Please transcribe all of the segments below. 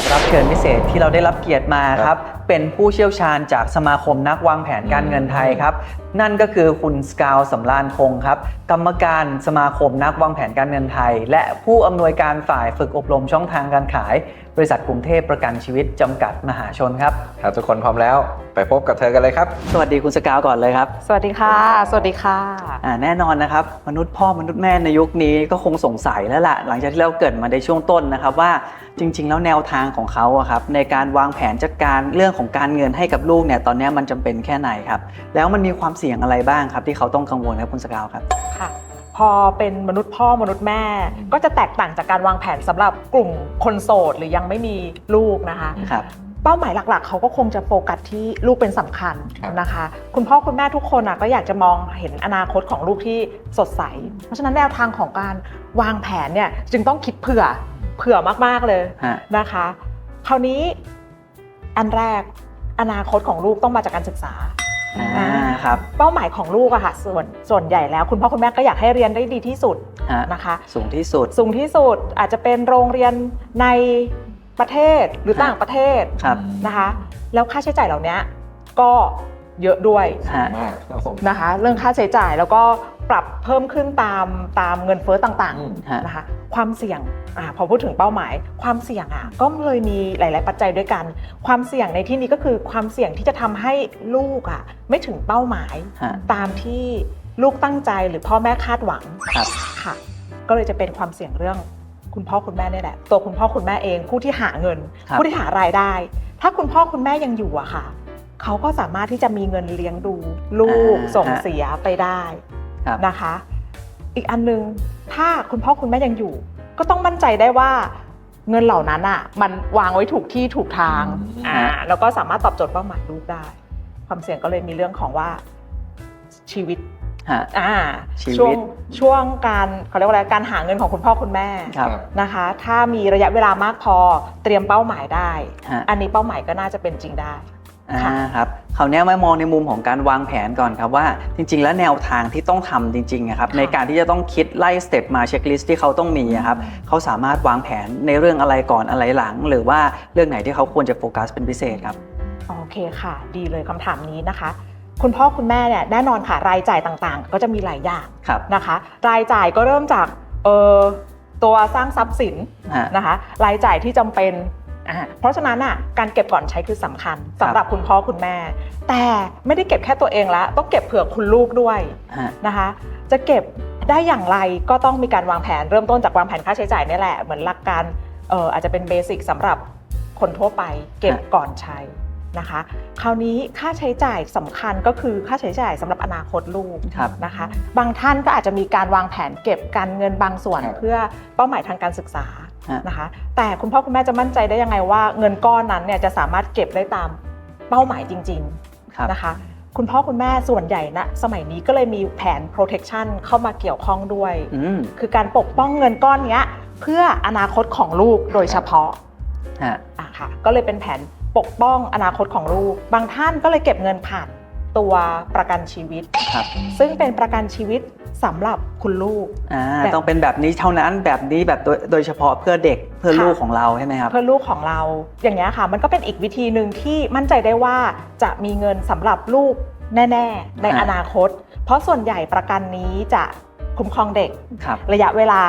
กรับเชิญพิเศษที่เราได้รับเกียรติมาครับ เป็นผู้เชี่ยวชาญจากสมาคมนักวางแผนการเงินไทยครับนั่นก็คือคุณสกาวสำรานคงครับ กรรมการสมาคมนักวางแผนการเงินไทย และผู้อำนวยการฝ่ายฝึกอบรมช่องทางการขาย บริษัทกรุงเทพประกันชีวิตจำกัดมหาชนครับครับทุกคนพร้อมแล้ว ไปพบกับเธอกันเลยครับ สวัสดีคุณสกาวก่อนเลยครับสวัสดีค่ะ สวัสดีค่ะอ่าแน่นอนนะครับ มนุษย์พ่อมนุษย์แม่ในยุคนี้ก็คงสงสัยแล้วล่ะ หลังจากที่เราเกริดมาในช่วงต้นนะครับว่าจริง ๆ แล้วแนวทางของเขาอะครับในการวางแผนจัดการเรื่องของการเงินให้กับลูกเนี่ยตอนนี้มันจำเป็นแค่ไหนครับแล้วมันมีความเสี่ยงอะไรบ้างครับ ที่เขาต้องกังวลครับคุณสกาวครับ ค่ะพอเป็นมนุษย์พ่อมนุษย์แม่ ก็จะแตกต่างจากการวางแผนสำหรับกลุ่มคนโสดหรือยังไม่มีลูกนะคะครับเป้าหมายหลักๆ เขาก็คงจะโฟกัสที่ลูกเป็นสำคัญครับนะคะ คุณพ่อคุณแม่ทุกคนอะก็อยากจะมองเห็นอนาคตของลูกที่สดใส เพราะฉะนั้นแนวทางของการวางแผนเนี่ยจึงต้องคิดเผื่อเผื่อมากๆเลยฮะอ่าครั บ เป้าหมายของลูกอะค่ะส่วนส่วนใหญ่แล้ว คุณพ่อคุณแม่ก็อยากให้เรียนได้ดีที่สุดฮะ นะคะ สูงที่สุด สูงที่สุดอาจจะเป็นโรงเรียนในประเทศหรือครับ ต่างประเทศครับนะคะ แล้วค่าใช้จ่ายเหล่านี้ก็เยอะด้วยฮะ มากครับผม นะคะ เรื่องค่าใช้จ่ายแล้วก็ ปรับเพิ่มขึ้นตามตามเงินเฟ้อต่างอืมฮะๆนะคะความเสี่ยงอาพอพูดถึงเป้าหมาย ความเสี่ยงอะก็เลยมีหลาย ๆ ปัจจัยด้วยกัน ความเสี่ยงในที่นี้ก็คือความเสี่ยงที่จะทำให้ลูกอะไม่ถึงเป้าหมายฮะตามที่ลูกตั้งใจหรือพ่อแม่คาดหวังครับค่ะ ก็เลยจะเป็นความเสี่ยงเรื่องคุณพ่อคุณแม่นี่แหละ ตัวคุณพ่อคุณแม่เองผู้ที่หาเงินครับผู้ที่หารายได้ ถ้าคุณพ่อคุณแม่ยังอยู่อะค่ะเขาก็สามารถที่จะมีเงินเลี้ยงดู ลูกอ่าส่งฮะเสียไปได้ ครับนะคะ อีกอันนึงถ้าคุณพ่อคุณแม่ยังอยู่ ก็ต้องมั่นใจได้ว่าเงินเหล่านั้นอะมันวางไว้ถูกที่ถูกทางอืมอ่าแล้วก็สามารถตอบโจทย์เป้าหมายลูกได้ ความเสี่ยงก็เลยมีเรื่องของว่าชีวิตฮะอ่าชีวิตช่วงช่วงการเขาเรียกว่าอะไรการหาเงินของคุณพ่อคุณแม่ครับนะคะ ถ้ามีระยะเวลามากพอเตรียมเป้าหมายได้ฮะอันนี้เป้าหมายก็น่าจะเป็นจริงได้ อ่าค่ะครับคราวนี้มามองในมุมของการวางแผนก่อนครับว่าจริง ๆ แล้วแนวทางที่ต้องทำจริงๆอะครับในการที่จะต้องคิดไล่สเต็ปมาเช็คลิสต์ที่เขาต้องมีอะครับเขาสามารถวางแผนในเรื่องอะไรก่อนอะไรหลัง หรือว่าเรื่องไหนที่เขาควรจะโฟกัสเป็นพิเศษครับโอเคค่ะ ดีเลยคำถามนี้นะคะ คุณพ่อคุณแม่เนี่ยแน่นอนค่ะรายจ่ายต่างๆ ก็จะมีหลายอย่างครับนะคะ รายจ่ายก็เริ่มจากเออตัวสร้างทรัพย์สินฮะนะคะ รายจ่ายที่จำเป็น อ่าเพราะฉะนั้นอะการเก็บก่อนใช้คือสำคัญสำหรับคุณพ่อคุณแม่ แต่ไม่ได้เก็บแค่ตัวเองละต้องเก็บเผื่อคุณลูกด้วยฮะนะคะ จะเก็บได้อย่างไรก็ต้องมีการวางแผนเริ่มต้นจากวางแผนค่าใช้จ่ายนี่แหละเหมือนหลักการเอ่ออาจจะเป็นเบสิกสำหรับคนทั่วไปเก็บก่อนใช้นะคะ คราวนี้ค่าใช้จ่ายสำคัญก็คือค่าใช้จ่ายสำหรับอนาคตลูกครับนะคะ บางท่านก็อาจจะมีการวางแผนเก็บการเงินบางส่วนครับเพื่อเป้าหมายทางการศึกษาฮะ นะคะ แต่คุณพ่อคุณแม่จะมั่นใจได้ยังไงว่า เงินก้อนนั้นเนี่ยจะสามารถเก็บได้ตามเป้าหมายจริงครับๆนะคะ คุณพ่อคุณแม่ส่วนใหญ่นะสมัยนี้ก็เลยมีแผน protection เข้ามาเกี่ยวข้องด้วยอืมคือการปกป้องเงินก้อนเนี้ยเพื่ออนาคตของลูกโดยเฉพาะฮะอะค่ะก็เลยเป็นแผนปกป้องอนาคตของลูก บางท่านก็เลยเก็บเงินผ่าน ตัวประกันชีวิต ครับซึ่งเป็นประกันชีวิตสำหรับคุณลูก อ่าแบบ ต้องเป็นแบบนี้เท่านั้นแบบนี้แบบโดยโดยเฉพาะเพื่อเด็กเพื่อค่ะลูกของเราใช่ไหมครับ เพื่อลูกของเรา อย่างเงี้ยค่ะ มันก็เป็นอีกวิธีหนึ่งที่มั่นใจได้ว่าจะมีเงินสำหรับลูกแน่ ๆ ในฮะอนาคต เพราะส่วนใหญ่ประกันนี้จะคุ้มครองเด็ก ครับระยะเวลา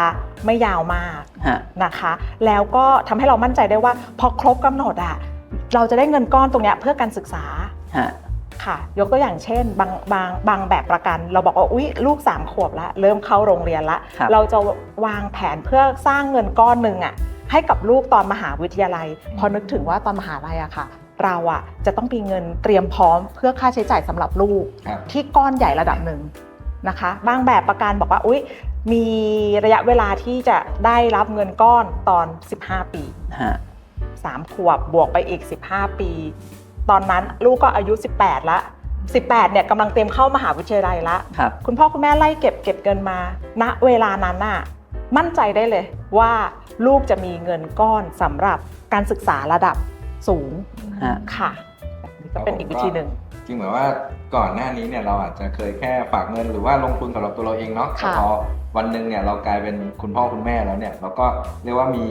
ไม่ยาวมากฮะนะคะ แล้วก็ทำให้เรามั่นใจได้ว่าพอครบกำหนดอะเราจะได้เงินก้อนตรงเนี้ยเพื่อการศึกษา ฮะ ค่ะ ยกตัวอย่างเช่น บางบางบางแบบประกัน เราบอกว่าอุ๊ยลูก 3 ขวบแล้วเริ่มเข้าโรงเรียนละครับ เราจะวางแผนเพื่อสร้างเงินก้อนหนึ่งอะให้กับลูกตอนมหาวิทยาลัย พอนึกถึงว่าตอนมหาลัยอะค่ะ เราอะจะต้องมีเงินเตรียมพร้อมเพื่อค่าใช้จ่ายสำหรับลูก ครับ ที่ก้อนใหญ่ระดับหนึ่งนะคะ บางแบบประกันบอกว่า อุ๊ย มีระยะเวลาที่จะได้รับเงินก้อนตอน 15 ปี ฮะ 3 ขวบบวกไปอีก 15 ปี ตอนนั้นลูกก็อายุ 18 ละ 18 เนี่ยกำลังเตรียมเข้ามหาวิทยาลัยละ ครับคุณพ่อคุณแม่ไล่เก็บเก็บเงินมา ณ เวลานั้นน่ะ มั่นใจได้เลยว่าลูกจะมีเงินก้อนสำหรับการศึกษาระดับสูงฮะ ค่ะแบบนี้ก็เป็นอีกวิธีหนึ่ง จริงเหมือนว่าก่อนหน้านี้เนี่ยเราอาจจะเคยแค่ฝากเงินหรือว่าลงทุนสำหรับตัวเราเองเนาะแต่ค่ะพอวันหนึ่งเนี่ยเรากลายเป็นคุณพ่อคุณแม่แล้วเนี่ยเราก็เรียกว่ามี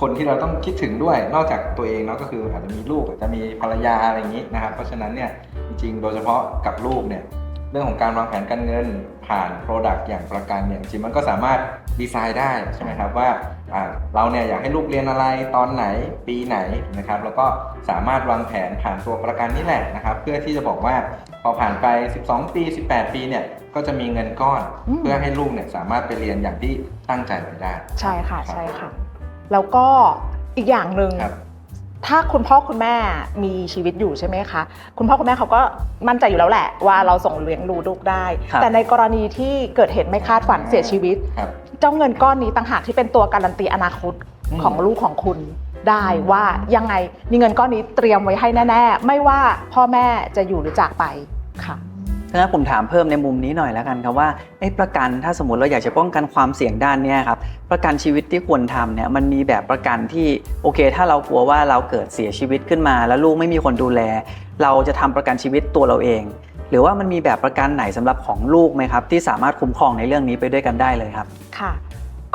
คนที่เราต้องคิดถึงด้วย นอกจากตัวเองเนาะก็คืออาจจะมีลูกอาจจะมีภรรยาอะไรอย่างนี้นะครับ เพราะฉะนั้นเนี่ยจริงๆ โดยเฉพาะกับลูกเนี่ยเรื่องของการวางแผนการเงินผ่าน Product อย่างประกันเนี่ยจริงๆมันก็สามารถดีไซน์ได้ใช่ไหมครับว่าอ่าเราเนี่ยอยากให้ลูกเรียนอะไรตอนไหนปีไหนนะครับแล้วก็สามารถวางแผนผ่านตัวประกันนี่แหละนะครับ เพื่อที่จะบอกว่าพอผ่านไป 12 ปี 18 ปีเนี่ยก็จะมีเงินก้อนอืมเพื่อให้ลูกเนี่ยสามารถไปเรียนอย่างที่ตั้งใจไว้ได้ ใช่ค่ะรับใช่ค่ะ แล้วก็อีกอย่างหนึ่งครับถ้าคุณพ่อคุณแม่มีชีวิตอยู่ใช่ไหมคะ คุณพ่อคุณแม่เขาก็มั่นใจอยู่แล้วแหละ ว่าเราส่งเลี้ยงดูลูกได้ครับแต่ในกรณีที่เกิดเหตุไม่คาดฝันเสียชีวิตครับเจ้าเงินก้อนนี้ต่างหากที่เป็นตัวการันตีอนาคตอืมของลูกของคุณได้ว่ายังไงมีเงินก้อนนี้เตรียมไว้ให้แน่ ๆ ไม่ว่าพ่อแม่จะอยู่หรือจากไปค่ะ งั้นผมถามเพิ่มในมุมนี้หน่อยแล้วกันครับว่าไอ้ประกันถ้าสมมติเราอยากจะป้องกันความเสี่ยงด้านเนี้ยครับประกันชีวิตที่ควรทำเนี่ยมันมีแบบประกันที่โอเค ถ้าเรากลัวว่าเราเกิดเสียชีวิตขึ้นมา แล้วลูกไม่มีคนดูแล เราจะทำประกันชีวิตตัวเราเอง หรือว่ามันมีแบบประกันไหนสำหรับของลูกไหมครับ ที่สามารถคุ้มครองในเรื่องนี้ไปด้วยกันได้เลยครับค่ะ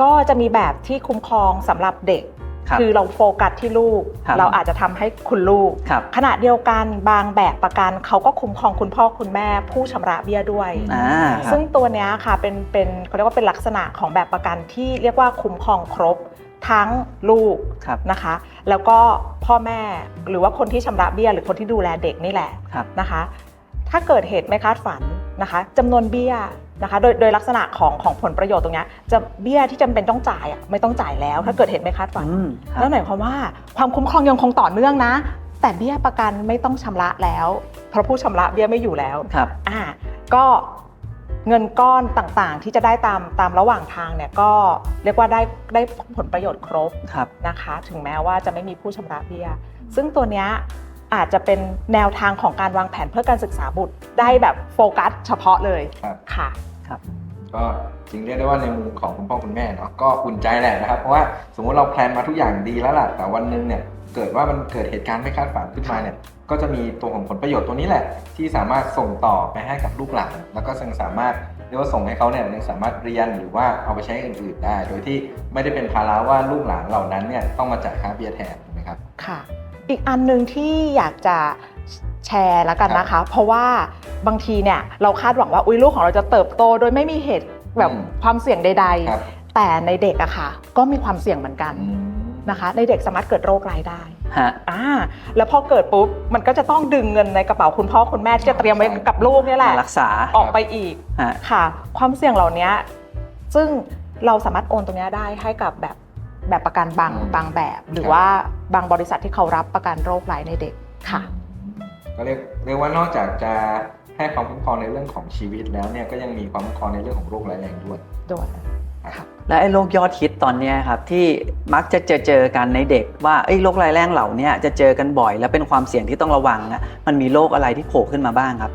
ก็จะมีแบบที่คุ้มครองสำหรับเด็ก ครับคือเราโฟกัสที่ลูกครับเราอาจจะทำให้คุณลูกครับขณะเดียวกันบางแบบประกันเขาก็คุ้มครองคุณพ่อคุณแม่ผู้ชำระเบี้ยด้วยอ่าครับซึ่งตัวเนี้ยค่ะเป็นเป็นเขาเรียกว่าเป็นลักษณะของแบบประกันที่เรียกว่าคุ้มครองครบทั้งลูกครับนะคะ แล้วก็พ่อแม่หรือว่าคนที่ชำระเบี้ยหรือคนที่ดูแลเด็กนี่แหละครับนะคะ ถ้าเกิดเหตุไม่คาดฝัน นะคะจำนวนเบี้ยนะคะโดยโดยลักษณะของของผลประโยชน์ตรงเนี้ยจะเบี้ยที่จำเป็นต้องจ่ายอะไม่ต้องจ่ายแล้ว ถ้าเกิดเหตุไม่คาดฝันอืมครับนั่นหมายความว่าความคุ้มครองยังคงต่อเนื่องนะ แต่เบี้ยประกันไม่ต้องชำระแล้วเพราะผู้ชำระเบี้ยไม่อยู่แล้วครับอ่าก็เงินก้อนต่างๆ ที่จะได้ตามตามระหว่างทางเนี่ยก็เรียกว่าได้ได้ผลประโยชน์ครบครับนะคะ ถึงแม้ว่าจะไม่มีผู้ชำระเบี้ย ซึ่งตัวเนี้ย อาจจะเป็นแนวทางของการวางแผนเพื่อการศึกษาบุตรได้แบบโฟกัสเฉพาะเลยครับ ค่ะ ก็จริงเรียกได้ว่าในมุมของคุณพ่อคุณแม่เนาะก็อุ่นใจแหละนะครับ เพราะว่าสมมติเราแพลนมาทุกอย่างดีแล้วล่ะแต่วันหนึงเนี่ยเกิดว่ามันเกิดเหตุการณ์ไม่คาดฝันขึ้นมาเนี่ยก็จะมีตัวของผลประโยชน์ตัวนี้แหละ ที่สามารถส่งต่อไปให้กับลูกหลานแล้วก็ยังสามารถเรียกว่าส่งให้เขาเนี่ยยังสามารถเรียนหรือว่าเอาไปใช้อื่นๆได้ โดยที่ไม่ได้เป็นภาระว่าลูกหลานเหล่านั้นเนี่ยต้องมาจ่ายค่าเบี้ยแทนถูกไหมครับ ค่ะ อีกอันหนึ่งที่อยากจะแชร์แล้วกันนะคะ เพราะว่าบางทีเนี่ยเราคาดหวังว่าอุ้ยลูกของเราจะเติบโต โดยไม่มีเหตุแบบอืมความเสี่ยงใดครับๆแต่ในเด็กอะค่ะ ก็มีความเสี่ยงเหมือนกันอืมนะคะ ในเด็กสามารถเกิดโรคร้ายได้ฮะอ่าแล้วพอเกิดปุ๊บมันก็จะต้องดึงเงินในกระเป๋าคุณพ่อคุณแม่ที่จะเตรียมไว้กับลูกเนี่ยแหละมารักษาออกไปอีกฮะค่ะ ความเสี่ยงเหล่านี้ซึ่งเราสามารถโอนตรงเนี้ยได้ให้กับแบบ แบบประกันบางอืมบางแบบ หรือครับว่าบางบริษัทที่เขารับประกันโรคร้ายในเด็กค่ะ ก็เรียกเรียกว่านอกจากจะให้ความคุ้มครองในเรื่องของชีวิตแล้วเนี่ยก็ยังมีความคุ้มครองในเรื่องของโรคร้ายแรงด้วยด้วยและไอ้โรคยอดฮิตตอนเนี้ยครับที่มักจะเจอเจอกันในเด็ก ว่าไอ้ยโรครายแรงเหล่าเนี้ยจะเจอกันบ่อย และเป็นความเสี่ยงที่ต้องระวังนะมันมีโรคอะไรที่โผล่ขึ้นมาบ้างครับ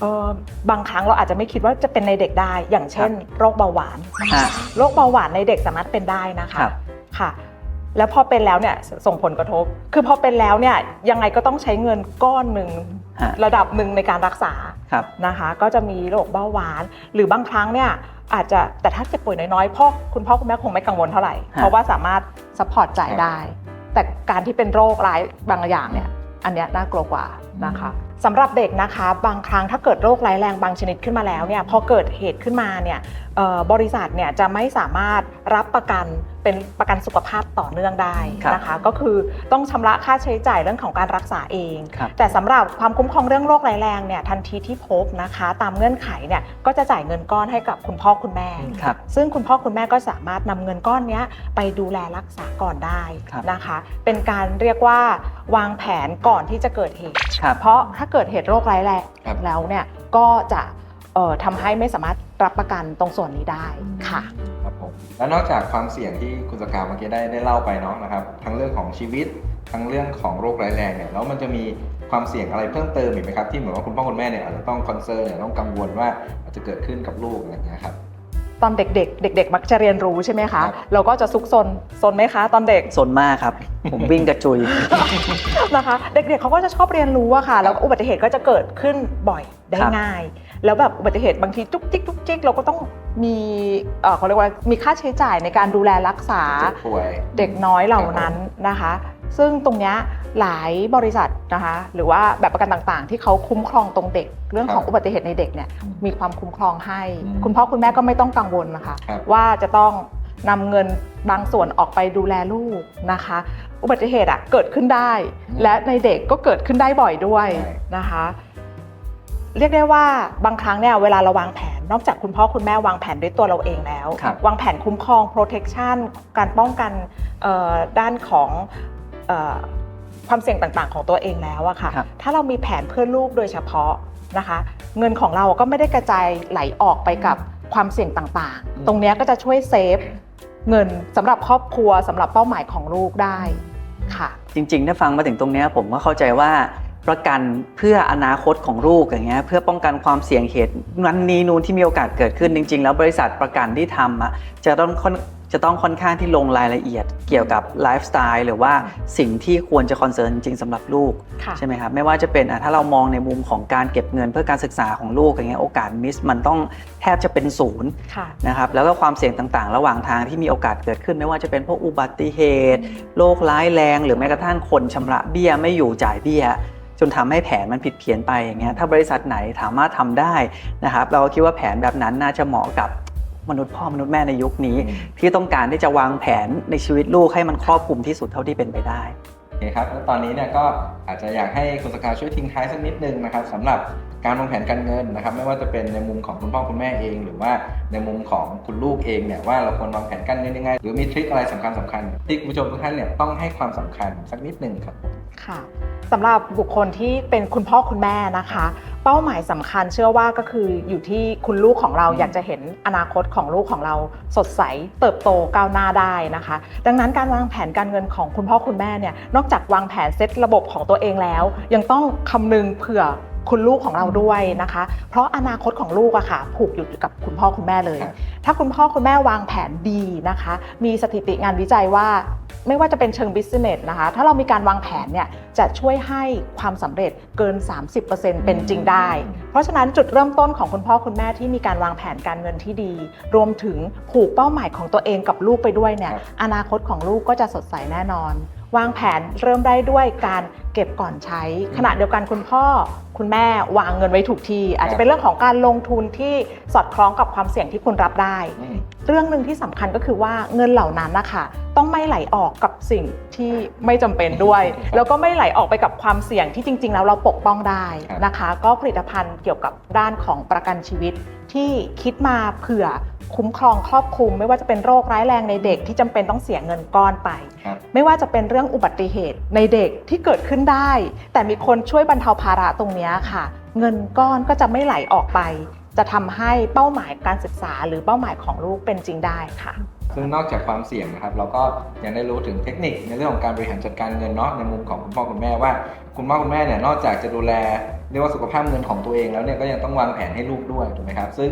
เออบางครั้งเราอาจจะไม่คิดว่าจะเป็นในเด็กได้ อย่างเช่น โรคเบาหวานฮะโรคเบาหวานในเด็กสามารถเป็นได้นะคะ ครับค่ะ แล้วพอเป็นแล้วเนี่ยส่งผลกระทบ คือพอเป็นแล้วเนี่ยยังไงก็ต้องใช้เงินก้อนหนึ่งฮะระดับหนึ่งในการรักษาครับ นะคะ ก็จะมีโรคเบาหวาน หรือบางครั้งเนี่ยอาจจะแต่ถ้าเจ็บป่วยน้อยๆพ่อคุณพ่อคุณแม่คงไม่กังวลเท่าไหร่เพราะว่าสามารถซัพพอร์ตจ่ายได้ แต่การที่เป็นโรคร้ายบางอย่างเนี่ยอันเนี้ยน่ากลัวกว่านะคะสำหรับเด็กนะคะ บางครั้งถ้าเกิดโรคร้ายแรงบางชนิดขึ้นมาแล้วเนี่ยพอเกิดเหตุขึ้นมาเนี่ยเอ่อบริษัทเนี่ยจะไม่สามารถ รับประกันเป็นประกันสุขภาพต่อเนื่องได้นะคะก็คือต้องชำระค่าใช้จ่ายเรื่องของการรักษาเองครับแต่สำหรับความคุ้มครองเรื่องโรคร้ายแรงเนี่ยทันทีที่พบนะคะ ตามเงื่อนไขเนี่ยก็จะจ่ายเงินก้อนให้กับคุณพ่อคุณแม่ครับซึ่งคุณพ่อคุณแม่ก็สามารถนำเงินก้อนเนี้ยไปดูแลรักษาก่อนได้ครับนะคะ เป็นการเรียกว่าวางแผนก่อนที่จะเกิดเหตุครับเพราะถ้าเกิดเหตุโรคร้ายแรงครับแล้วเนี่ยก็จะเอ่อทำให้ไม่สามารถรับประกันตรงส่วนนี้ได้ค่ะครับผม แล้วนอกจากความเสี่ยงที่คุณสกาวเมื่อกี้ได้ได้เล่าไปเนาะนะครับ ทั้งเรื่องของชีวิต ทั้งเรื่องของโรคร้ายแรงเนี่ยแล้วมันจะมีความเสี่ยงอะไรเพิ่มเติมอีกไหมครับที่เหมือนว่าคุณพ่อคุณแม่เนี่ยอาจจะต้องคอนเซิร์นเนี่ยต้องกังวลว่าอาจจะเกิดขึ้นกับลูกอะไรอย่างเงี้ยครับตอนเด็กๆ เด็ก ๆ มักจะเรียนรู้ใช่ไหมครัคะบเราก็จะซุกซนซนไหมคะ ตอนเด็กสนมากครับ ผมวิ่งกระจุยนะคะ เด็กๆเขาก็จะชอบเรียนรู้อะค่ะ แล้วอุบัติเหตุก็จะเกิดขึ้นบ่อยได้ครับง่าย แล้วแบบอุบัติเหตุบางทีจุกจิกจุกจิกเราก็ต้องมีเอ่อเขาเรียกว่ามีค่าใช้จ่ายในการดูแลรักษาเจ็บป่วย เด็กน้อยเหล่านั้นนะคะ ซึ่งตรงเนี้ยหลายบริษัทนะคะ หรือว่าแบบประกันต่างๆ ที่เขาคุ้มครองตรงเด็ก เรื่องของครับอุบัติเหตุในเด็กเนี่ยอืมมีความคุ้มครองให้ อืมคุณพ่อคุณแม่ก็ไม่ต้องกังวลนะคะ ครับว่าจะต้องนำเงินบางส่วนออกไปดูแลลูกนะคะ อุบัติเหตุอะเกิดขึ้นได้และในเด็กก็เกิดขึ้นได้บ่อยด้วยนะคะ เรียกได้ว่าบางครั้งเนี่ยเวลาเราวางแผน นอกจากคุณพ่อคุณแม่วางแผนด้วยตัวเราเองแล้ว ครับ วางแผนคุ้มครอง protection การป้องกันเอ่อด้านของเออความเสี่ยงต่างๆ ของตัวเองแล้วอะค่ะ ครับ ถ้าเรามีแผนเพื่อลูกโดยเฉพาะนะคะ เงินของเราก็ไม่ได้กระจายไหลออกไปกับความเสี่ยงต่างอืม ๆ ตรงเนี้ยก็จะช่วยเซฟเงินสำหรับครอบครัวสำหรับเป้าหมายของลูกได้ค่ะ จริง ๆ ถ้าฟังมาถึงตรงเนี้ยผมก็เข้าใจว่า ประกันเพื่ออนาคตของลูกอย่างเงี้ยเพื่อป้องกันความเสี่ยงเหตุนั้นนี้นูนที่มีโอกาสเกิดขึ้นจริง ๆ แล้วบริษัทประกันที่ทำอะจะต้องค่อนจะต้องค่อนข้างที่ลงรายละเอียดเกี่ยวกับไลฟ์สไตล์หรือว่าสิ่งที่ควรจะคอนเซิร์นจริงๆสำหรับลูก ค่ะ ใช่ไหมครับไม่ว่าจะเป็นอะถ้าเรามองในมุมของการเก็บเงินเพื่อการศึกษาของลูกอย่างเงี้ยโอกาสมิสมันต้องแทบจะเป็นศูนย์ ค่ะ นะครับแล้วก็ความเสี่ยงต่างๆ ระหว่างทางที่มีโอกาสเกิดขึ้น ไม่ว่าจะเป็นพวกอุบัติเหตุโรคร้ายแรง หรือแม้กระทั่งคนชำระเบี้ยไม่อยู่จ่ายเบี้ย จนทำให้แผนมันผิดเพี้ยนไปอย่างเงี้ยถ้าบริษัทไหนสามารถทำได้นะครับเราก็คิดว่าแผนแบบนั้นน่าจะเหมาะกับมนุษย์พ่อมนุษย์แม่ในยุคนี้อืมที่ต้องการที่จะวางแผนในชีวิตลูกให้มันครอบคลุมที่สุดเท่าที่เป็นไปได้โอเคครับแล้วตอนนี้เนี่ยก็อาจจะอยากให้คุณสกาวช่วยทิ้งท้ายสักนิดนึงนะครับสำหรับ การวางแผนการเงินนะครับ ไม่ว่าจะเป็นในมุมของคุณพ่อคุณแม่เอง หรือว่าในมุมของคุณลูกเองเนี่ยว่าเราควรวางแผนการเงินยังไงหรือมีทริคอะไรสำคัญสำคัญๆที่คุณผู้ชมทุกท่านเนี่ยต้องให้ความสำคัญสักนิดนึงครับผมค่ะสำหรับบุคคลที่เป็นคุณพ่อคุณแม่นะคะ เป้าหมายสำคัญเชื่อว่าก็คืออยู่ที่คุณลูกของเราอืมอยากจะเห็นอนาคตของลูกของเราสดใสเติบโตก้าวหน้าได้นะคะ ดังนั้นการวางแผนการเงินของคุณพ่อคุณแม่เนี่ยนอกจากวางแผนเซตระบบของตัวเองแล้ว ยังต้องคำนึงเผื่อ คุณลูกของเราด้วยนะคะ เพราะอนาคตของลูกอะค่ะผูกอยู่กับคุณพ่อคุณแม่เลยครับถ้าคุณพ่อคุณแม่วางแผนดีนะคะ มีสถิติงานวิจัยว่าไม่ว่าจะเป็นเชิงบิสเนสนะคะ ถ้าเรามีการวางแผนเนี่ยจะช่วยให้ความสำเร็จเกิน 30%เป็นจริงได้ เพราะฉะนั้นจุดเริ่มต้นของคุณพ่อคุณแม่ที่มีการวางแผนการเงินที่ดี รวมถึงผูกเป้าหมายของตัวเองกับลูกไปด้วยเนี่ยครับอนาคตของลูกก็จะสดใสแน่นอน วางแผนเริ่มได้ด้วยการเก็บก่อนใช้ ขณะเดียวกันคุณพ่อคุณแม่วางเงินไว้ถูกที่ อาจจะเป็นเรื่องของการลงทุนที่สอดคล้องกับความเสี่ยงที่คุณรับได้อืมเรื่องหนึ่งที่สำคัญก็คือว่าเงินเหล่านั้นนะคะต้องไม่ไหลออกกับสิ่งที่ไม่จำเป็นด้วยครับแล้วก็ไม่ไหลออกไปกับความเสี่ยงที่จริง ๆ แล้วเราปกป้องได้ครับนะคะ ก็ผลิตภัณฑ์เกี่ยวกับด้านของประกันชีวิตที่คิดมาเผื่อคุ้มครองครอบคลุม ไม่ว่าจะเป็นโรคร้ายแรงในเด็กที่จำเป็นต้องเสียเงินก้อนไปครับไม่ว่าจะเป็นเรื่องอุบัติเหตุในเด็กที่เกิดขึ้นได้ แต่มีคนช่วยบรรเทาภาระตรงนี้ค่ะ เงินก้อนก็จะไม่ไหลออกไป จะทำให้เป้าหมายการศึกษาหรือเป้าหมายของลูกเป็นจริงได้ค่ะ ซึ่งนอกจากความเสี่ยงนะครับ เราก็ยังได้รู้ถึงเทคนิคในเรื่องของการบริหารจัดการเงินเนาะในมุมของคุณพ่อคุณแม่ว่า คุณพ่อคุณแม่เนี่ยนอกจากจะดูแลเรียกว่าสุขภาพเงินของตัวเองแล้วเนี่ยก็ยังต้องวางแผนให้ลูกด้วยถูกไหมครับ ซึ่ง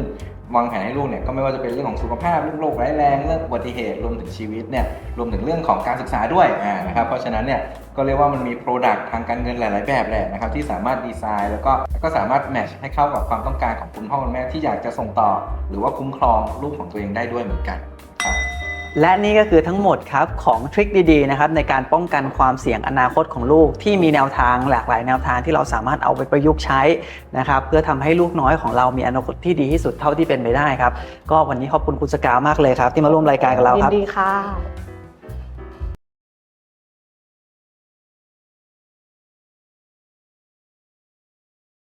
วางแผนให้ลูกเนี่ยก็ไม่ว่าจะเป็นเรื่องของสุขภาพเรื่องโรคร้ายแรงเรื่องอุบัติเหตุรวมถึงชีวิตเนี่ยรวมถึงเรื่องของการศึกษาด้วยอ่านะครับเพราะฉะนั้นเนี่ยก็เรียกว่ามันมี Product ทางการเงินหลาย ๆ แบบแหละนะครับที่สามารถดีไซน์แล้วก็ก็สามารถแมทช์ให้เข้ากับความต้องการของคุณพ่อคุณแม่ที่อยากจะส่งต่อ หรือว่าคุ้มครองลูกของตัวเองได้ด้วยเหมือนกัน และนี่ก็คือทั้งหมดครับของทริคดีๆนะครับในการป้องกันความเสี่ยงอนาคตของลูกที่มีแนวทางหลากหลายแนวทางที่เราสามารถเอาไปประยุกต์ใช้นะครับเพื่อทำให้ลูกน้อยของเรามีอนาคตที่ดีที่สุดเท่าที่เป็นไปได้ครับ ก็วันนี้ขอบคุณคุณสกาวมากเลยครับ ที่มาร่วมรายการกับเราครับดีค่ะ